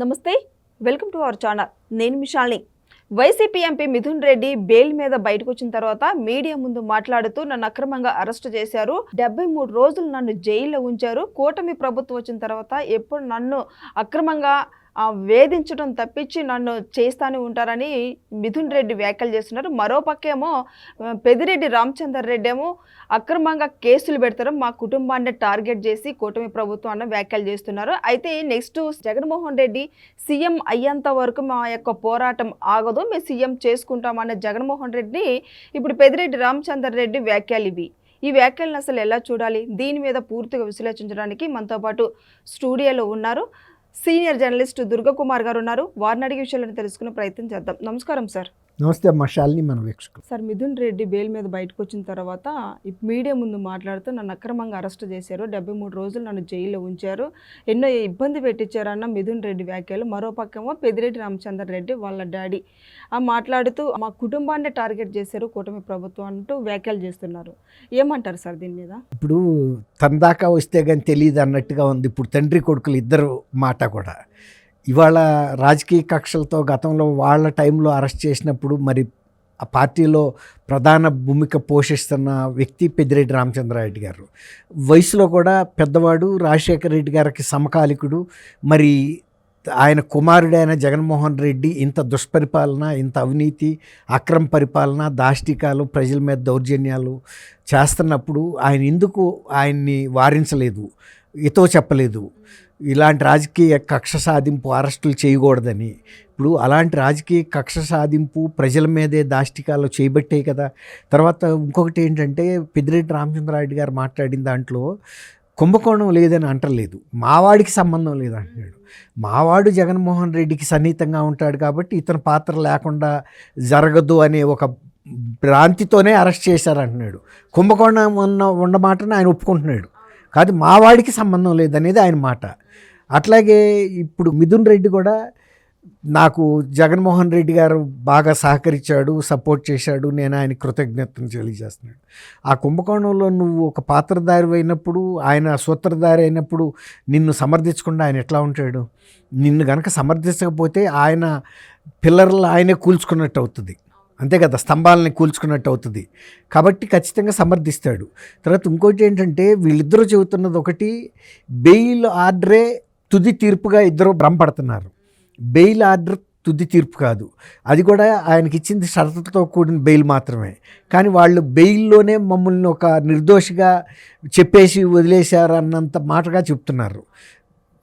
నమస్తే welcome to our channel. నేను మిషాల్ని. YCP MP Mithun Reddy bail మీద బయటకు వచ్చిన తర్వాత మీడియా ముందు మాట్లాడుతూ నన్ను అక్రమంగా అరెస్ట్ చేశారు. డెబ్బై మూడు రోజులు నన్ను జైల్లో ఉంచారు. కూటమి ప్రభుత్వం వచ్చిన తర్వాత ఎప్పుడు నన్ను అక్రమంగా వేధించడం తప్పించి నన్ను చేస్తానే ఉంటారని మిథున్ రెడ్డి వ్యాఖ్యలు చేస్తున్నారు. మరో పక్కేమో పెదిరెడ్డి రామచందర్ రెడ్డి ఏమో అక్రమంగా కేసులు పెడతారు. మా కుటుంబాన్ని టార్గెట్ చేసి కూటమి ప్రభుత్వం అన్న వ్యాఖ్యలు చేస్తున్నారు. అయితే నెక్స్ట్ జగన్మోహన్ రెడ్డి సీఎం అయ్యేంత వరకు మా యొక్క పోరాటం ఆగదు. మేము సీఎం చేసుకుంటామన్న జగన్మోహన్ రెడ్డి ఇప్పుడు పెదిరెడ్డి రామచందర్ రెడ్డి వ్యాఖ్యలు ఇవి. ఈ వ్యాఖ్యలను అసలు ఎలా చూడాలి? దీని మీద పూర్తిగా విశ్లేషించడానికి మనతో పాటు స్టూడియోలో ఉన్నారు. సీనియర్ జర్నలిస్ట్ దుర్గకుమార్ గారు ఉన్నారు. వారిని అడిగే విషయాలను తెలుసుకునే ప్రయత్నం చేద్దాం. నమస్కారం సార్. నమస్తే అమ్మ శాలిని మన వీక్షకులు. సార్ మిథున్ రెడ్డి బెయిల్ మీద బయటకు వచ్చిన తర్వాత మీడియా ముందు మాట్లాడుతూ నన్ను అక్రమంగా అరెస్ట్ చేశారు. డెబ్బై మూడు రోజులు నన్ను జైల్లో ఉంచారు. ఎన్నో ఇబ్బంది పెట్టించారన్న మిథున్ రెడ్డి వ్యాఖ్యలు. మరో పక్కేమో పెదిరెడ్డి రామచంద్ర రెడ్డి వాళ్ళ డాడీ. ఆ మాట్లాడుతూ మా కుటుంబాన్ని టార్గెట్ చేశారు కూటమి ప్రభుత్వం అంటూ వ్యాఖ్యలు చేస్తున్నారు. ఏమంటారు సార్ దీని మీద? ఇప్పుడు తన దాకా వస్తే కానీ తెలియదు అన్నట్టుగా ఉంది. ఇప్పుడు తండ్రి కొడుకులు ఇద్దరు మాట కూడా. ఇవాళ రాజకీయ కక్షలతో గతంలో వాళ్ళ టైంలో అరెస్ట్ చేసినప్పుడు మరి ఆ పార్టీలో ప్రధాన భూమిక పోషిస్తున్న వ్యక్తి పెద్దిరెడ్డి రామచంద్రారెడ్డి గారు. వయసులో కూడా పెద్దవాడు రాజశేఖర రెడ్డి గారికి సమకాలికుడు. మరి ఆయన కుమారుడైన జగన్మోహన్ రెడ్డి ఇంత దుష్పరిపాలన ఇంత అవినీతి అక్రమ పరిపాలన దాష్టికాలు ప్రజల మీద దౌర్జన్యాలు చేస్తున్నప్పుడు ఆయన ఎందుకు ఆయన్ని వారించలేదు ఇతో చెప్పలేదు? ఇలాంటి రాజకీయ కక్ష సాధింపు అరెస్టులు చేయకూడదని. ఇప్పుడు అలాంటి రాజకీయ కక్ష సాధింపు ప్రజల మీదే దాష్టికాలు చేయబట్టే కదా. తర్వాత ఇంకొకటి ఏంటంటే పెద్దిరెడ్డి రామచంద్రారెడ్డి గారు మాట్లాడిన దాంట్లో కుంభకోణం లేదని అంటలేదు. మావాడికి సంబంధం లేదు అంటున్నాడు. మావాడు జగన్మోహన్ రెడ్డికి సన్నిహితంగా ఉంటాడు కాబట్టి ఇతని పాత్ర లేకుండా జరగదు అనే ఒక భ్రాంతితోనే అరెస్ట్ చేశారంటున్నాడు. కుంభకోణం ఉన్న ఉన్నమాటను ఆయన ఒప్పుకుంటున్నాడు. కాదు మావాడికి సంబంధం లేదనేది ఆయన మాట. అట్లాగే ఇప్పుడు మిథున్ రెడ్డి కూడా నాకు జగన్మోహన్ రెడ్డి గారు బాగా సహకరించాడు సపోర్ట్ చేశాడు నేను ఆయన కృతజ్ఞతను తెలియజేస్తున్నాడు ఆ కుంభకోణంలో నువ్వు ఒక పాత్రధారి అయినప్పుడు ఆయన సూత్రధారి అయినప్పుడు నిన్ను సమర్థించకుండా ఆయన ఎట్లా ఉంటాడు? నిన్ను గనక సమర్థించకపోతే ఆయన పిల్లర్లు ఆయనే కూల్చుకున్నట్టు అవుతుంది. అంతే కదా స్తంభాలని కూల్చుకున్నట్టు అవుతుంది. కాబట్టి ఖచ్చితంగా సమర్థిస్తాడు. తర్వాత ఇంకోటి ఏంటంటే వీళ్ళిద్దరూ చెబుతున్నది ఒకటి బెయిల్ ఆర్డరే తుది తీర్పుగా ఇద్దరు భ్రమపడుతున్నారు. బెయిల్ ఆర్డర్ తుది తీర్పు కాదు. అది కూడా ఆయనకి ఇచ్చింది షరతులతో కూడిన బెయిల్ మాత్రమే. కానీ వాళ్ళు బెయిల్లోనే మమ్మల్ని ఒక నిర్దోషిగా చెప్పేసి వదిలేశారు అన్నంత మాటగా చెప్తున్నారు.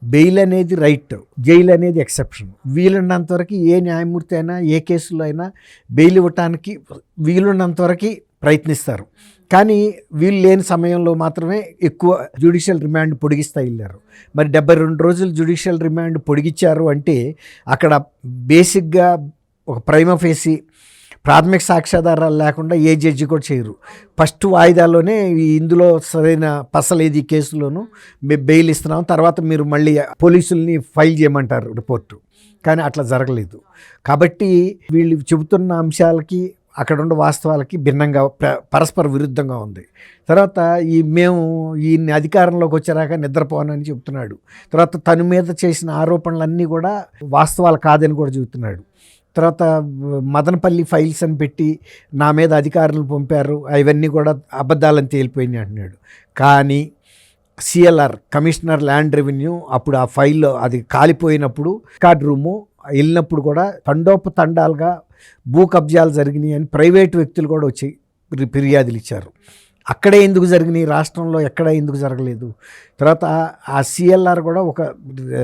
బెయిల్ అనేది రైట్ జైలు అనేది ఎక్సెప్షన్. వీలున్నంతవరకు ఏ న్యాయమూర్తి అయినా ఏ కేసులో అయినా బెయిల్ ఇవ్వటానికి వీలున్నంతవరకు ప్రయత్నిస్తారు. కానీ వీళ్ళు లేని సమయంలో మాత్రమే ఎక్కువ జ్యుడిషియల్ రిమాండ్ పొడిగిస్తా వెళ్ళారు. మరి డెబ్బై రెండు రోజులు జ్యుడిషియల్ రిమాండ్ పొడిగించారు అంటే అక్కడ బేసిక్గా ఒక ప్రైమ ఫేసి ప్రాథమిక సాక్ష్యాధారాలు లేకుండా ఏ జడ్జి కూడా చేయరు. ఫస్ట్ వాయిదాలోనే ఇందులో సరైన పసలేది ఈ కేసులోను మేము బెయిల్ ఇస్తున్నాం తర్వాత మీరు మళ్ళీ పోలీసుల్ని ఫైల్ చేయమంటారు రిపోర్టు. కానీ అట్లా జరగలేదు. కాబట్టి వీళ్ళు చెబుతున్న అంశాలకి అక్కడ ఉన్న వాస్తవాలకి భిన్నంగా పరస్పర విరుద్ధంగా ఉంది. తర్వాత ఈ మేము ఈ అధికారంలోకి వచ్చేరాక నిద్రపోనని చెప్తున్నాడు. తర్వాత తన మీద చేసిన ఆరోపణలన్నీ కూడా వాస్తవాలు కాదని కూడా చెబుతున్నాడు. తర్వాత మదనపల్లి ఫైల్స్ అని పెట్టి నా మీద అధికారులు పంపారు. అవన్నీ కూడా అబద్ధాలని తేలిపోయినాయి అంటున్నాడు. కానీ సిఎల్ఆర్ కమిషనర్ ల్యాండ్ రెవెన్యూ అప్పుడు ఆ ఫైల్లో అది కాలిపోయినప్పుడు రికార్డ్ రూము వెళ్ళినప్పుడు కూడా తండోపతండాలుగా భూ కబ్జాలు జరిగినాయి అని ప్రైవేట్ వ్యక్తులు కూడా వచ్చి ఫిర్యాదులు ఇచ్చారు. అక్కడే ఎందుకు జరిగినాయి? రాష్ట్రంలో ఎక్కడ ఎందుకు జరగలేదు? తర్వాత ఆ- సిఎల్ఆర్ కూడా ఒక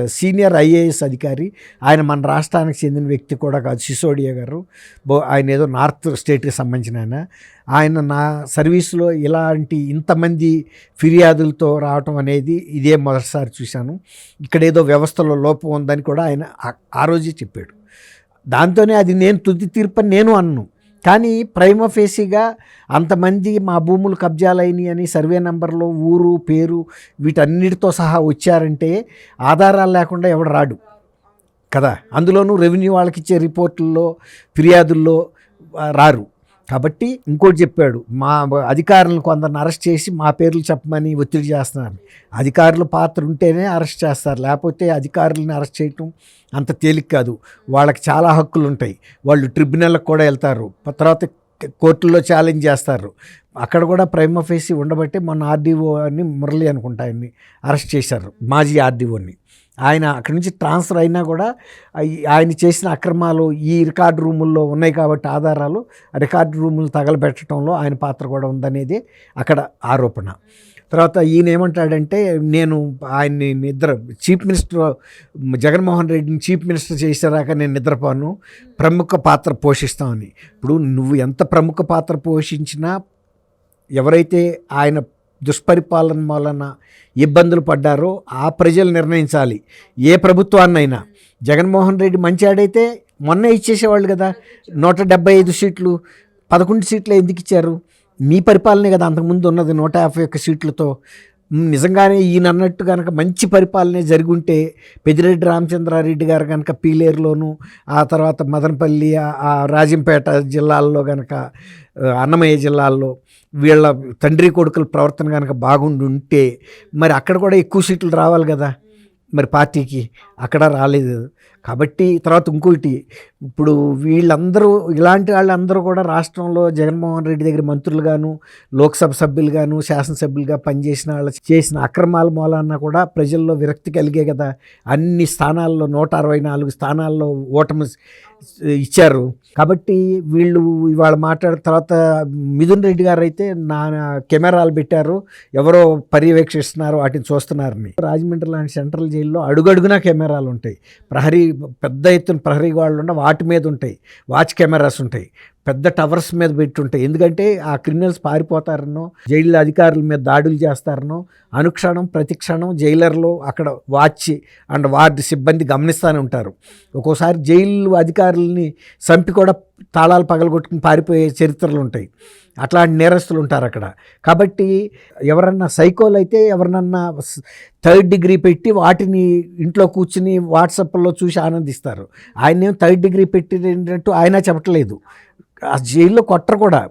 సీనియర్ ఐఏఎస్ అధికారి ఆయన మన రాష్ట్రానికి చెందిన వ్యక్తి కూడా కాదు సిసోడియా గారు. బో ఆయన ఏదో నార్త్ స్టేట్కి సంబంధించిన ఆయన. ఆయన నా సర్వీస్లో ఇలాంటి ఇంతమంది ఫిర్యాదులతో రావటం అనేది ఇదే మొదటిసారి చూశాను. ఇక్కడ ఏదో వ్యవస్థలో లోపం ఉందని కూడా ఆయన ఆ రోజే చెప్పాడు. దాంతోనే అది నేను తుది తీర్పు నేను అన్ను. కానీ ప్రైమ ఫేసీగా అంతమంది మా భూములు కబ్జాలైనవి అని సర్వే నెంబర్లో ఊరు పేరు వీటన్నిటితో సహా వచ్చారంటే ఆధారాలు లేకుండా ఎవడు రాడు. కదా? అందులోనూ రెవెన్యూ వాళ్ళకి ఇచ్చే రిపోర్టుల్లో ఫిర్యాదుల్లో రారు. కాబట్టి ఇంకోటి చెప్పాడు మా అధికారులను కొందరిని అరెస్ట్ చేసి మా పేర్లు చెప్పమని ఒత్తిడి చేస్తున్నారు. అధికారుల పాత్ర ఉంటేనే అరెస్ట్ చేస్తారు లేకపోతే అధికారులను అరెస్ట్ చేయటం అంత తేలిక కాదు. వాళ్ళకి చాలా హక్కులు ఉంటాయి వాళ్ళు ట్రిబ్యునల్కి కూడా వెళ్తారు. తర్వాత కోర్టుల్లో ఛాలెంజ్ చేస్తారు. అక్కడ కూడా ప్రైమ్ ఫేసి ఉండబట్టి మొన్న ఆర్డీఓ అని మురళి అనుకుంటా ఆయన్ని అరెస్ట్ చేశారు మాజీ ఆర్డీఓని. ఆయన అక్కడి నుంచి ట్రాన్స్ఫర్ అయినా కూడా ఆయన చేసిన అక్రమాలు ఈ రికార్డు రూముల్లో ఉన్నాయి కాబట్టి ఆధారాలు రికార్డు రూములు తగలబెట్టడంలో ఆయన పాత్ర కూడా ఉందనేది అక్కడ ఆరోపణ. తర్వాత ఈయన ఏమంటాడంటే నేను ఆయన్ని నిద్ర చీఫ్ మినిస్టర్ జగన్మోహన్ రెడ్డిని చీఫ్ మినిస్టర్ చేసేదాకా నేను నిద్రపోను ప్రముఖ పాత్ర పోషిస్తామని. ఇప్పుడు నువ్వు ఎంత ప్రముఖ పాత్ర పోషించినా ఎవరైతే ఆయన దుష్పరిపాలన వలన ఇబ్బందులు పడ్డారో ఆ ప్రజలు నిర్ణయించాలి. ఏ ప్రభుత్వాన్నైనా. జగన్మోహన్ రెడ్డి మంచివాడైతే మొన్న ఇచ్చేసేవాళ్ళు కదా. నూట డెబ్బై ఐదు సీట్లు పదకొండు సీట్లు ఎందుకు ఇచ్చారు? మీ పరిపాలనే కదా అంతకుముందు ఉన్నది నూట యాభై ఒక్క సీట్లతో. నిజంగానే ఈయన అన్నట్టు కనుక మంచి పరిపాలనే జరిగి ఉంటే పెద్దిరెడ్డి రామచంద్రారెడ్డి గారు కనుక పీలేరులోను ఆ తర్వాత మదనపల్లి ఆ- రాజంపేట జిల్లాల్లో కనుక అన్నమయ్య జిల్లాల్లో వీళ్ళ తండ్రి కొడుకుల ప్రవర్తన కనుక బాగుండి ఉంటే మరి అక్కడ కూడా ఎక్కువ సీట్లు రావాలి కదా. మరి పార్టీకి అక్కడ రాలేదు. కాబట్టి తర్వాత ఇంకోటి ఇప్పుడు వీళ్ళందరూ ఇలాంటి వాళ్ళందరూ కూడా రాష్ట్రంలో జగన్మోహన్ రెడ్డి దగ్గర మంత్రులుగాను లోక్సభ సభ్యులుగాను శాసనసభ్యులుగా పనిచేసిన వాళ్ళు చేసిన అక్రమాల మూలాన కూడా ప్రజల్లో విరక్తి కలిగే కదా. అన్ని స్థానాల్లో నూట అరవై నాలుగు స్థానాల్లో ఓటమి ఇచ్చారు. కాబట్టి వీళ్ళు ఇవాళ మాట్లాడిన తర్వాత మిథున్ రెడ్డి గారు అయితే నా కెమెరాలు పెట్టారు. ఎవరో పర్యవేక్షిస్తున్నారు వాటిని చూస్తున్నారని రాజమండ్రి లాంటి సెంట్రల్ జైల్లో అడుగడుగునా కెమెరాలు ఉంటాయి ప్రహరీ పెద్ద ఎత్తున ప్రహరీ వాళ్ళు ఉన్న వాటి మీద ఉంటాయి వాచ్ కెమెరాస్ ఉంటాయి పెద్ద టవర్స్ మీద పెట్టి ఉంటాయి ఎందుకంటే ఆ క్రిమినల్స్ పారిపోతారనో జైలు అధికారుల మీద దాడులు చేస్తారనో అనుక్షణం ప్రతిక్షణం జైలర్లు అక్కడ వాచ్ అండ్ వార్డు సిబ్బంది గమనిస్తూనే ఉంటారు. ఒక్కోసారి జైలు అధికారుల్ని చంపి కూడా తాళాలు పగలగొట్టుకుని పారిపోయే చరిత్రలు ఉంటాయి. అట్లాంటి నేరస్తులు ఉంటారు అక్కడ. కాబట్టి ఎవరన్నా సైకోలు అయితే ఎవరినన్నా థర్డ్ డిగ్రీ పెట్టి వాటిని ఇంట్లో కూర్చుని వాట్సాప్లో చూసి ఆనందిస్తారు. ఆయన ఏం థర్డ్ డిగ్రీ పెట్టినట్టు ఆయన చెప్పట్లేదు. ఆ జైల్లో కొట్టరు కూడా.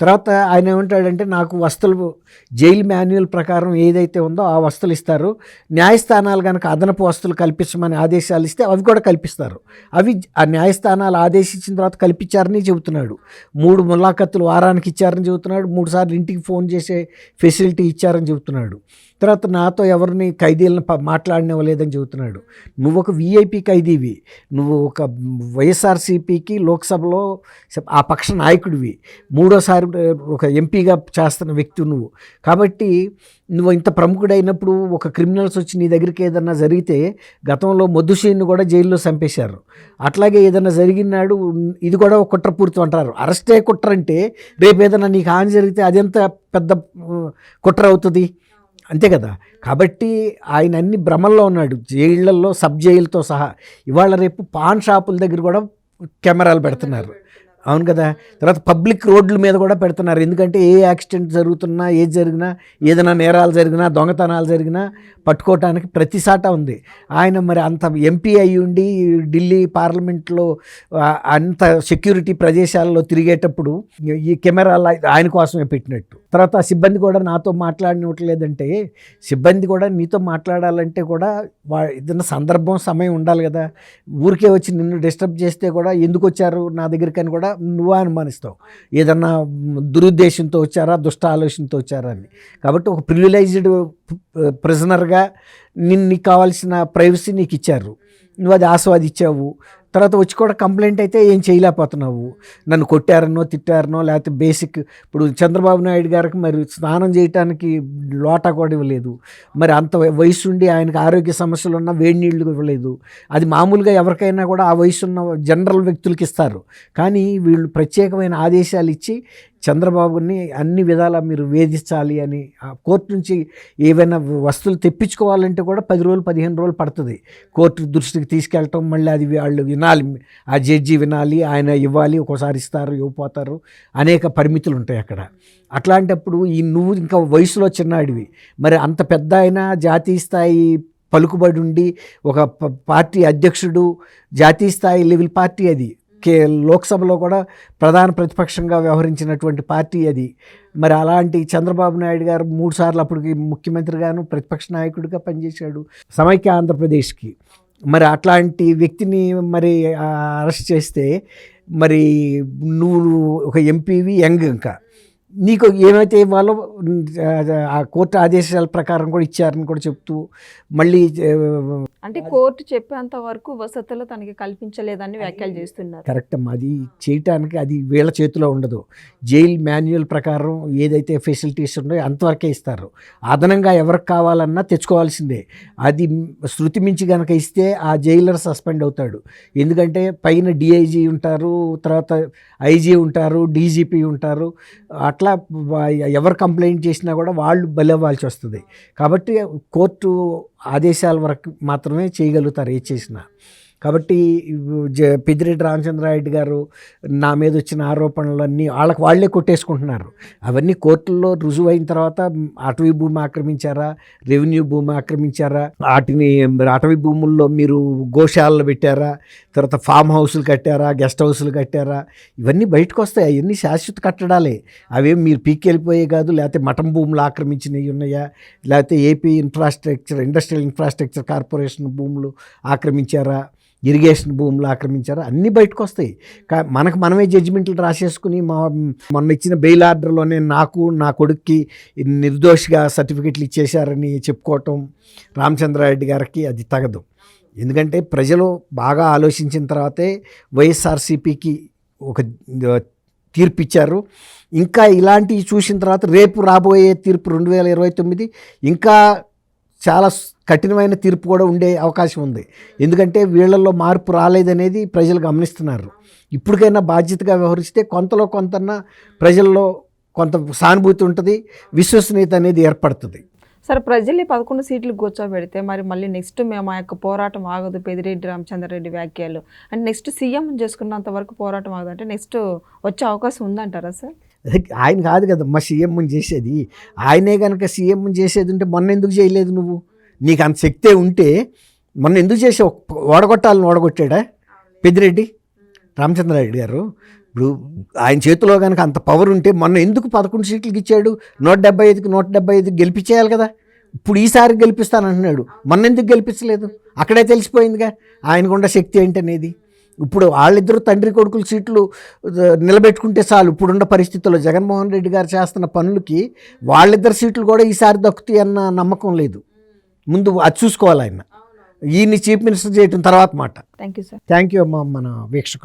తర్వాత ఆయన ఏమంటాడంటే నాకు వస్తువులు జైలు మాన్యువల్ ప్రకారం ఏదైతే ఉందో ఆ వస్తువులు ఇస్తారు. న్యాయస్థానాలు కనుక అదనపు వస్తువులు కల్పించమని ఆదేశాలు ఇస్తే అవి కూడా కల్పిస్తారు. అవి ఆ న్యాయస్థానాలు ఆదేశించిన తర్వాత కల్పించారని చెబుతున్నాడు. మూడు ములాఖతులు వారానికి ఇచ్చారని చెబుతున్నాడు. మూడు సార్లు ఇంటికి ఫోన్ చేసే ఫెసిలిటీ ఇచ్చారని చెబుతున్నాడు. తర్వాత నాతో ఎవరిని ఖైదీలను ప- చెబుతున్నాడు. నువ్వు ఒక వీఐపీ ఖైదీవి. నువ్వు ఒక వైఎస్ఆర్సీపీకి లోక్సభలో ఆ పక్ష నాయకుడివి. మూడోసారి ఒక ఎంపీగా చేస్తున్న వ్యక్తి నువ్వు. కాబట్టి నువ్వు ఇంత ప్రముఖుడైనప్పుడు ఒక క్రిమినల్స్ వచ్చి నీ దగ్గరికి ఏదన్నా జరిగితే గతంలో మొద్దుషీని కూడా జైల్లో చంపేశారు. అట్లాగే ఏదైనా జరిగినాడు ఇది కూడా ఒక కుట్రపూరితం అంటారు. అరెస్టే కుట్ర అంటే రేపు ఏదైనా నీకు హాని జరిగితే అదెంత పెద్ద కుట్ర అవుతుంది? అంతే కదా. కాబట్టి ఆయన అన్ని భ్రమల్లో ఉన్నాడు. జైళ్ళలో సబ్ జైలుతో సహా. ఇవాళ రేపు పాన్ షాపుల దగ్గర కూడా కెమెరాలు పెడుతున్నారు. అవును కదా. తర్వాత పబ్లిక్ రోడ్ల మీద కూడా పెడుతున్నారు. ఎందుకంటే ఏ యాక్సిడెంట్ జరుగుతున్నా ఏది జరిగినా ఏదైనా నేరాలు జరిగినా దొంగతనాలు జరిగినా పట్టుకోవటానికి ప్రతిసాట ఉంది. ఆయన మరి అంత ఎంపీ అయి ఉండి ఢిల్లీ పార్లమెంట్లో అంత సెక్యూరిటీ ప్రదేశాల్లో తిరిగేటప్పుడు ఈ కెమెరాలు ఆయన కోసమే పెట్టినట్టు. తర్వాత ఆ సిబ్బంది కూడా నాతో మాట్లాడినట్లేదంటే సిబ్బంది కూడా నీతో మాట్లాడాలంటే కూడా వా ఏదైనా సందర్భం సమయం ఉండాలి కదా. ఊరికే వచ్చి నిన్ను డిస్టర్బ్ చేస్తే కూడా ఎందుకు వచ్చారు నా దగ్గరికి అని కూడా నువ్వు అనుమానిస్తావు. ఏదన్నా దురుద్దేశంతో వచ్చారా దుష్ట ఆలోచనతో వచ్చారా అని. కాబట్టి ఒక ప్రివిలైజ్డ్ ప్రిజనర్గా నిన్ను నీకు కావాల్సిన ప్రైవసీ నీకు ఇచ్చారు. నువ్వు అది ఆస్వాదించావు తర్వాత వచ్చి కూడా కంప్లైంట్ అయితే ఏం చేయలేకపోతున్నావు. నన్ను కొట్టారనో తిట్టారనో లేకపోతే బేసిక్ ఇప్పుడు చంద్రబాబు నాయుడు గారికి మరి స్నానం చేయటానికి లోటా కూడా ఇవ్వలేదు. మరి అంత వయసు ఉండి ఆయనకు ఆరోగ్య సమస్యలు ఉన్నా వేడి నీళ్ళు ఇవ్వలేదు. అది మామూలుగా ఎవరికైనా కూడా ఆ వయసు ఉన్న జనరల్ వ్యక్తులకి ఇస్తారు. కానీ వీళ్ళు ప్రత్యేకమైన ఆదేశాలు ఇచ్చి చంద్రబాబుని అన్ని విధాలా మీరు వేధించాలి అని ఆ కోర్టు నుంచి ఏవైనా వస్తువులు తెప్పించుకోవాలంటే కూడా పది రోజులు పదిహేను రోజులు పడుతుంది. కోర్టు దృష్టికి తీసుకెళ్ళటం మళ్ళీ అది వాళ్ళు వినాలి. ఆ జడ్జి వినాలి ఆయన ఇవ్వాలి ఒక్కోసారి ఇస్తారు ఇవ్వపోతారు అనేక పరిమితులు ఉంటాయి అక్కడ. అట్లాంటప్పుడు ఈ నువ్వు ఇంకా వయసులో చిన్నాడివి. మరి అంత పెద్ద అయినా జాతీయ స్థాయి పలుకుబడి ఉండి ఒక పార్టీ అధ్యక్షుడు జాతీయ స్థాయి లెవెల్ పార్టీ అది. కే లోక్సభలో కూడా ప్రధాన ప్రతిపక్షంగా వ్యవహరించినటువంటి పార్టీ అది. మరి అలాంటి చంద్రబాబు నాయుడు గారు మూడు సార్లు అప్పటికి ముఖ్యమంత్రిగాను ప్రతిపక్ష నాయకుడిగా పనిచేశాడు సమైక్య ఆంధ్రప్రదేశ్కి. మరి అట్లాంటి వ్యక్తిని మరి అరెస్ట్ చేస్తే మరి నువ్వు ఒక ఎంపీవి యంగ్ ఇంకా. నీకు ఏమైతే ఇవ్వాలో ఆ కోర్టు ఆదేశాల ప్రకారం కూడా ఇచ్చారని కూడా చెప్తూ మళ్ళీ అంటే కోర్టు చెప్పేంత వరకు వసతులు తనకి కల్పించలేదని వ్యాఖ్యలు చేస్తున్నారు. కరెక్ట్ అమ్మా. అది చేయటానికి అది వీళ్ళ చేతిలో ఉండదు. జైల్ మాన్యువల్ ప్రకారం ఏదైతే ఫెసిలిటీస్ ఉన్నాయో అంతవరకే ఇస్తారు. అదనంగా ఎవరికి కావాలన్నా తెచ్చుకోవాల్సిందే. అది శృతి మించి కనుక ఇస్తే ఆ జైలర్ సస్పెండ్ అవుతాడు. ఎందుకంటే పైన డిఐజీ ఉంటారు తర్వాత ఐజీ ఉంటారు డీజీపీ ఉంటారు. అట్లా ఎవరు కంప్లైంట్ చేసినా కూడా వాళ్ళు బలవ్వాల్సి వస్తుంది కాబట్టి కోర్టు ఆదేశాల వరకు మాత్రమే చేయగలుగుతారు ఏ చేసినా. కాబట్టి జ పెద్దిరెడ్డి రామచంద్రారెడ్డి గారు నా మీద వచ్చిన ఆరోపణలన్నీ వాళ్ళకి వాళ్ళే కొట్టేసుకుంటున్నారు. అవన్నీ కోర్టుల్లో రుజువు అయిన తర్వాత అటవీ భూమి ఆక్రమించారా? రెవెన్యూ భూమి ఆక్రమించారా? వాటిని అటవీ భూముల్లో మీరు గోశాలలు పెట్టారా? తర్వాత ఫామ్ హౌస్లు కట్టారా? గెస్ట్ హౌస్లు కట్టారా? ఇవన్నీ బయటకు వస్తాయి. అవన్నీ శాశ్వత కట్టడాలే. అవేం మీరు పీకెళ్ళిపోయే కాదు లేకపోతే మఠం భూములు ఆక్రమించినవి ఉన్నాయా? లేకపోతే AP infrastructure industrial infrastructure corporation భూములు ఆక్రమించారా? ఇరిగేషన్ భూములు ఆక్రమించారు. అన్నీ బయటకు వస్తాయి మనకు మనమే జడ్జిమెంట్లు రాసేసుకుని మా మొన్న ఇచ్చిన బెయిల్ ఆర్డర్లోనే నాకు నా కొడుక్కి నిర్దోషిగా సర్టిఫికెట్లు ఇచ్చేశారని చెప్పుకోవటం రామచంద్రారెడ్డి గారికి అది తగదు. ఎందుకంటే ప్రజలు బాగా ఆలోచించిన తర్వాతే వైఎస్ఆర్సీపీకి ఒక తీర్పు ఇచ్చారు ఇంకా ఇలాంటివి చూసిన తర్వాత రేపు రాబోయే తీర్పు రెండు వేల ఇరవై తొమ్మిది ఇంకా చాలా కఠినమైన తీర్పు కూడా ఉండే అవకాశం ఉంది. ఎందుకంటే వీళ్ళల్లో మార్పు రాలేదనేది ప్రజలు గమనిస్తున్నారు. ఇప్పటికైనా బాధ్యతగా వ్యవహరిస్తే కొంతలో కొంతన్నా ప్రజల్లో కొంత సానుభూతి ఉంటుంది విశ్వసనీయత అనేది ఏర్పడుతుంది. సరే ప్రజల్ని పదకొండు సీట్లు కూర్చోబెడితే మరి మళ్ళీ నెక్స్ట్ మేము ఆ యొక్క పోరాటం ఆగదు పెదిరెడ్డి రామచంద్రరెడ్డి వ్యాఖ్యలు. అంటే నెక్స్ట్ సీఎం చేసుకున్నంత వరకు పోరాటం ఆగదు. అంటే నెక్స్ట్ వచ్చే అవకాశం ఉందంటారా సార్? ఆయన కాదు కదా మా సీఎం చేసేది. ఆయనే కనుక సీఎం చేసేది ఉంటే మొన్న ఎందుకు చేయలేదు నువ్వు? నీకు అంత శక్తే ఉంటే మొన్న ఎందుకు చేసావు? ఓడగొట్టాలని ఓడగొట్టాడా? పెద్దిరెడ్డి? రామచంద్రారెడ్డి గారు? ఇప్పుడు ఆయన చేతిలో కనుక అంత పవర్ ఉంటే మొన్న ఎందుకు పదకొండు సీట్లకి ఇచ్చాడు? నూట డెబ్బై ఐదుకి నూట డెబ్బై ఐదు గెలిపించేయాలి కదా. ఇప్పుడు ఈసారి గెలిపిస్తానంటున్నాడు. మొన్న ఎందుకు గెలిపించలేదు? అక్కడే తెలిసిపోయిందిగా. ఆయనకున్న శక్తి ఏంటనేది? ఇప్పుడు వాళ్ళిద్దరూ తండ్రి కొడుకుల సీట్లు నిలబెట్టుకుంటే చాలు. ఇప్పుడున్న పరిస్థితుల్లో జగన్మోహన్ రెడ్డి గారు చేస్తున్న పనులకి వాళ్ళిద్దరు సీట్లు కూడా ఈసారి దక్కుతాయి అన్న నమ్మకం లేదు. ముందు అది చూసుకోవాలి ఆయన. ఈయన్ని చీఫ్ మినిస్టర్ చేయటం తర్వాత మాట. Thank you sir. Thank you అమ్మా మన వీక్షకులు